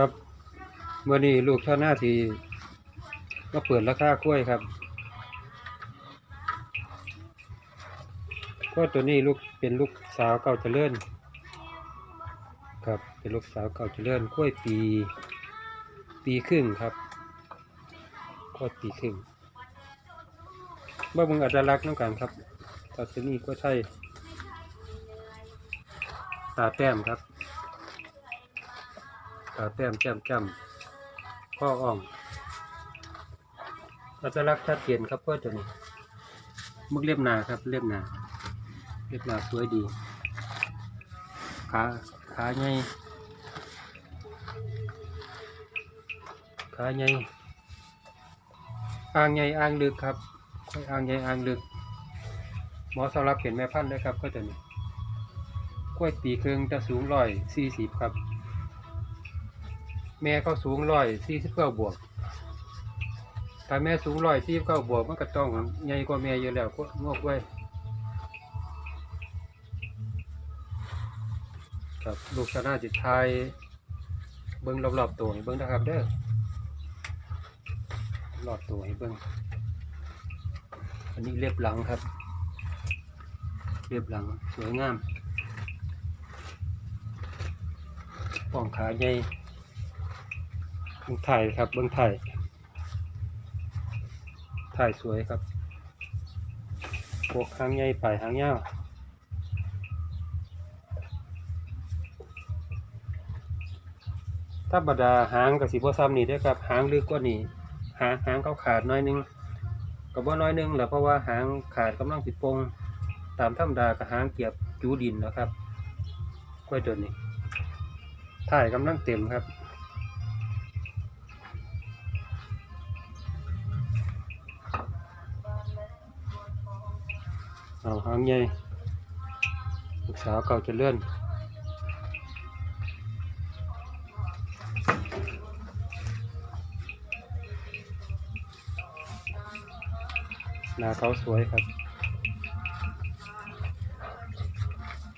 ครับเมื่อนี้ลูกชาวนาทีมาเปิดราคากล้วยครับกล้วยตัวนี้ลูกเป็นลูกสาวเก่าเจริญครับเป็นลูกสาวเก่าเจริญกล้วยปี ปีครึ่งครับกล้วยปีครึ่งบ่มึงอาจจะรักน้ำกันครับตัวนี้กล้วยไทยตาแต้มครับ ตาแต้มแก้มจ้ำข้ออ่องอัตลักษณ์ชัดเจนครับเพื่อตัวนี้มึกเรียบหนาครับเรียบหนาเรียบหนาสวยดี ขาขาใหญ่ขาใหญ่อ่างใหญ่อ่างลึกครับค่อยอ่างใหญ่อ่างลึกหมอสำหรับเขียนแม่พันธุ์ด้วยครับก็ตัวนี้กล้วยปีเครื่องจะสูงร้อยสี่สิบครับ แม่ก็สูงร้อยสี่สิบเก้าบวก ถ้าแม่สูงร้อยสี่สิบเก้าบวกมันก็ต้องใหญ่กว่าแม่อยู่แล้วก็งอกไว้ครับลูกชนะจิตไทยเบิ้งรอบๆตัวเบิ้งนะครับเด้อรอบตัวให้เบิ้งอันนี้เรียบหลังครับ เรียบหลังสวยงามป้องขาใหญ่ เบื้องถ่ายครับเบื้องถ่ายถ่ายสวยครับพวกหางใหญ่ปหางยาวธรรมดาหางกับสีบัวซ้ำนี่ด้วยครับ หางลึกกว่านี่หางหางเขาขาดน้อยนึงกับว่าน้อยนึงแหละเพราะว่าหางขาดกำลังผิดปงตามธรรมดากับหางเกียบจูดินนะครับกล้วยตัวนี้ถ่ายกำลังเต็มครับ เอาหางใหญ่ลูกสาวเก่าจะเลื่อนหน้าเขาสวยครับ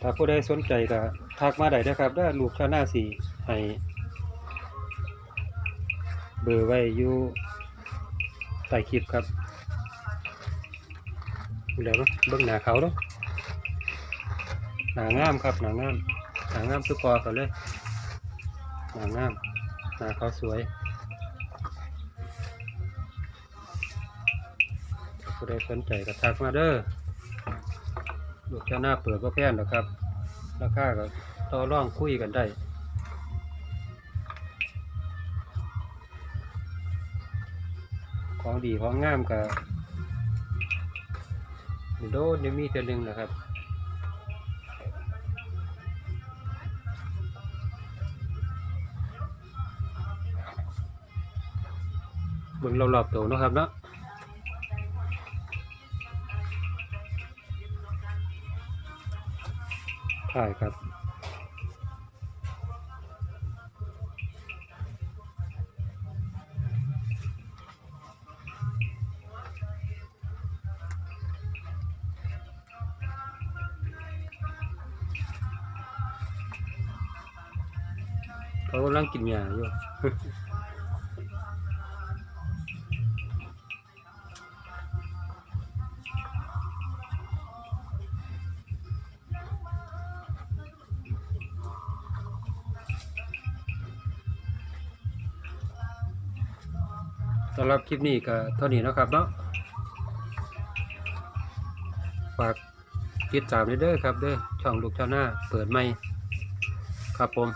ถ้าผู้ใดสนใจก็ทักมาได้นะครับได้ลูกชาหน้าสีให้เบอร์ไว้อยู่ใต้คลิปครับ ดูแล้วเนาะเบื้องหน้าเขาเนาะหนางามครับหนางามหนางามสุดคอเขาเลยหนางามหนาเขาสวยผู้ใดสนใจก็ทักมาเด้อลูกเจ้าหน้าเปิดก็แพงนะครับ ราคาก็ต่อร่องคุยกันได้ของดีของงามกับ โดนเดี๋ยวมีตัวหนึ่งนะครับเบิ่งรอบๆตัวนะครับเนาะถ่ายครับ เขากำลังกินหญ้าอยู่สำหรับคลิปนี้ก็เท่านี้นะครับเนาะฝากติดตามด้วยเด้อครับเด้อช่องลูกชาวหน้าเปิดใหม่ครับผม